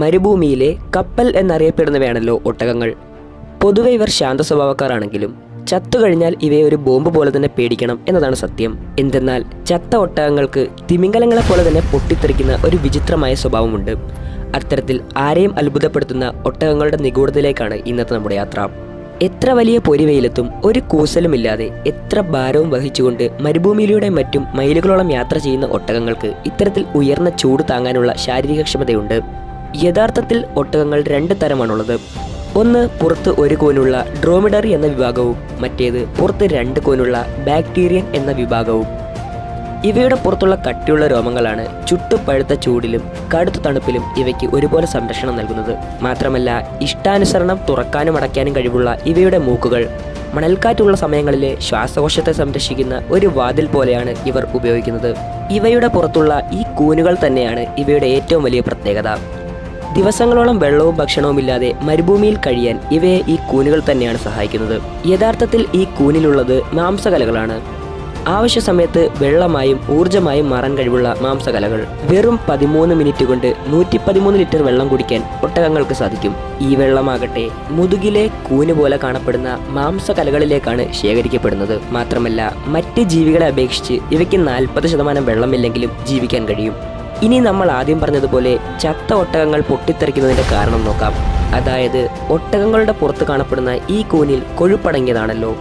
മരുഭൂമിയിലെ കപ്പൽ എന്നറിയപ്പെടുന്നവയാണല്ലോ ഒട്ടകങ്ങൾ. പൊതുവെ ഇവർ ശാന്ത സ്വഭാവക്കാരാണെങ്കിലും ചത്തുകഴിഞ്ഞാൽ ഇവയെ ഒരു ബോംബ് പോലെ തന്നെ പേടിക്കണം എന്നതാണ് സത്യം. എന്തെന്നാൽ ചത്ത ഒട്ടകങ്ങൾക്ക് തിമിംഗലങ്ങളെ പോലെ തന്നെ പൊട്ടിത്തെറിക്കുന്ന ഒരു വിചിത്രമായ സ്വഭാവമുണ്ട്. അത്തരത്തിൽ ആരെയും അത്ഭുതപ്പെടുത്തുന്ന ഒട്ടകങ്ങളുടെ നിഗൂഢതയിലേക്കാണ് ഇന്നത്തെ നമ്മുടെ യാത്ര. എത്ര വലിയ പൊരിവെയിലത്തും ഒരു കൂസലുമില്ലാതെ എത്ര ഭാരവും വഹിച്ചുകൊണ്ട് മരുഭൂമിയിലൂടെ മറ്റും മൈലുകളോളം യാത്ര ചെയ്യുന്ന ഒട്ടകങ്ങൾക്ക് ഇത്തരത്തിൽ ഉയർന്ന ചൂട് താങ്ങാനുള്ള ശാരീരിക ക്ഷമതയുണ്ട് യഥാർത്ഥത്തിൽ ഒട്ടകങ്ങൾ രണ്ട് തരമാണുള്ളത്. ഒന്ന് പുറത്ത് ഒരു കോനുള്ള ഡ്രോമിഡറി എന്ന വിഭാഗവും മറ്റേത് പുറത്ത് രണ്ട് കോനുള്ള ബാക്ടീരിയൻ എന്ന വിഭാഗവും. ഇവയുടെ പുറത്തുള്ള കട്ടിയുള്ള രോമങ്ങളാണ് ചുട്ടുപഴുത്ത ചൂടിലും കടുത്ത തണുപ്പിലും ഇവയ്ക്ക് ഒരുപോലെ സംരക്ഷണം നൽകുന്നത്. മാത്രമല്ല ഇഷ്ടാനുസരണം തുറക്കാനും അടയ്ക്കാനും കഴിവുള്ള ഇവയുടെ മൂക്കുകൾ മണൽക്കാറ്റുള്ള സമയങ്ങളിലെ ശ്വാസകോശത്തെ സംരക്ഷിക്കുന്ന ഒരു വാതിൽ പോലെയാണ് ഇവർ ഉപയോഗിക്കുന്നത്. ഇവയുടെ പുറത്തുള്ള ഈ കൂനുകൾ തന്നെയാണ് ഇവയുടെ ഏറ്റവും വലിയ പ്രത്യേകത. ദിവസങ്ങളോളം വെള്ളവും ഭക്ഷണവും ഇല്ലാതെ മരുഭൂമിയിൽ കഴിയാൻ ഇവയെ ഈ കൂനുകൾ തന്നെയാണ് സഹായിക്കുന്നത്. യഥാർത്ഥത്തിൽ ഈ കൂനിലുള്ളത് മാംസകലകളാണ്. ആവശ്യ സമയത്ത് വെള്ളമായും ഊർജമായും മാറാൻ കഴിവുള്ള മാംസകലകൾ. വെറും പതിമൂന്ന് മിനിറ്റ് കൊണ്ട് നൂറ്റി പതിമൂന്ന് ലിറ്റർ വെള്ളം കുടിക്കാൻ ഒട്ടകങ്ങൾക്ക് സാധിക്കും. ഈ വെള്ളമാകട്ടെ മുതുകിലെ കൂന് പോലെ കാണപ്പെടുന്ന മാംസകലകളിലേക്കാണ് ശേഖരിക്കപ്പെടുന്നത്. മാത്രമല്ല മറ്റ് ജീവികളെ അപേക്ഷിച്ച് ഇവയ്ക്ക് നാൽപ്പത് ശതമാനം വെള്ളമില്ലെങ്കിലും ജീവിക്കാൻ കഴിയും. ഇനി നമ്മൾ ആദ്യം പറഞ്ഞതുപോലെ ചത്ത ഒട്ടകങ്ങൾ പൊട്ടിത്തെറിക്കുന്നതിന്റെ കാരണം നോക്കാം. അതായത് ഒട്ടകങ്ങളുടെ പുറത്ത് കാണപ്പെടുന്ന ഈ കൂനിൽ കൊഴുപ്പടങ്ങിയതാണല്ലോ.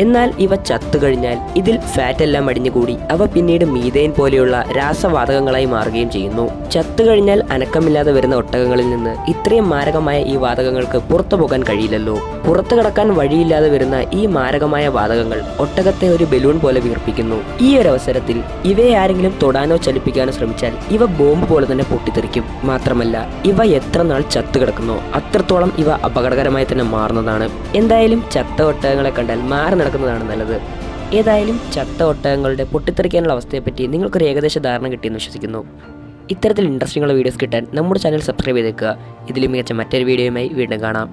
എന്നാൽ ഇവ ചത്തുകഴിഞ്ഞാൽ ഇതിൽ ഫാറ്റ് എല്ലാം അടിഞ്ഞുകൂടി. അവ പിന്നീട് മീതേൻ പോലെയുള്ള രാസവാതകങ്ങളായി മാറുകയും ചെയ്യുന്നു. ചത്തുകഴിഞ്ഞാൽ അനക്കമില്ലാതെ വരുന്ന ഒട്ടകങ്ങളിൽ നിന്ന് ഇത്രയും മാരകമായ ഈ വാതകങ്ങൾക്ക് പുറത്തു പോകാൻ കഴിയില്ലല്ലോ. പുറത്തു കടക്കാൻ വഴിയില്ലാതെ വരുന്ന ഈ മാരകമായ വാതകങ്ങൾ ഒട്ടകത്തെ ഒരു ബലൂൺ പോലെ വീർപ്പിക്കുന്നു. ഈ ഒരു അവസരത്തിൽ ഇവയെ ആരെങ്കിലും തൊടാനോ ചലിപ്പിക്കാനോ ശ്രമിച്ചാൽ ഇവ ബോംബ് പോലെ തന്നെ പൊട്ടിത്തെറിക്കും. മാത്രമല്ല ഇവ എത്ര നാൾ ചത്തുകിടക്കുന്നോ അത്രത്തോളം ഇവ അപകടകരമായി തന്നെ മാറുന്നതാണ്. എന്തായാലും ചത്ത ഒട്ടകങ്ങളെ കണ്ടാൽ മാറി നടക്കുന്നതാണ് നല്ലത്. ഏതായാലും ചത്ത ഒട്ടകങ്ങളുടെ പൊട്ടിത്തെറിക്കാനുള്ള അവസ്ഥയെപ്പറ്റി നിങ്ങൾക്കൊരു ഏകദേശ ധാരണ കിട്ടിയെന്ന് വിശ്വസിക്കുന്നു. ഇത്തരത്തിൽ ഇൻട്രസ്റ്റിംഗ് ഉള്ള വീഡിയോസ് കിട്ടാൻ നമ്മുടെ ചാനൽ സബ്സ്ക്രൈബ് ചെയ്തേക്കുക. ഇതിലും മികച്ച മറ്റൊരു വീഡിയോയുമായി വീണ്ടും കാണാം.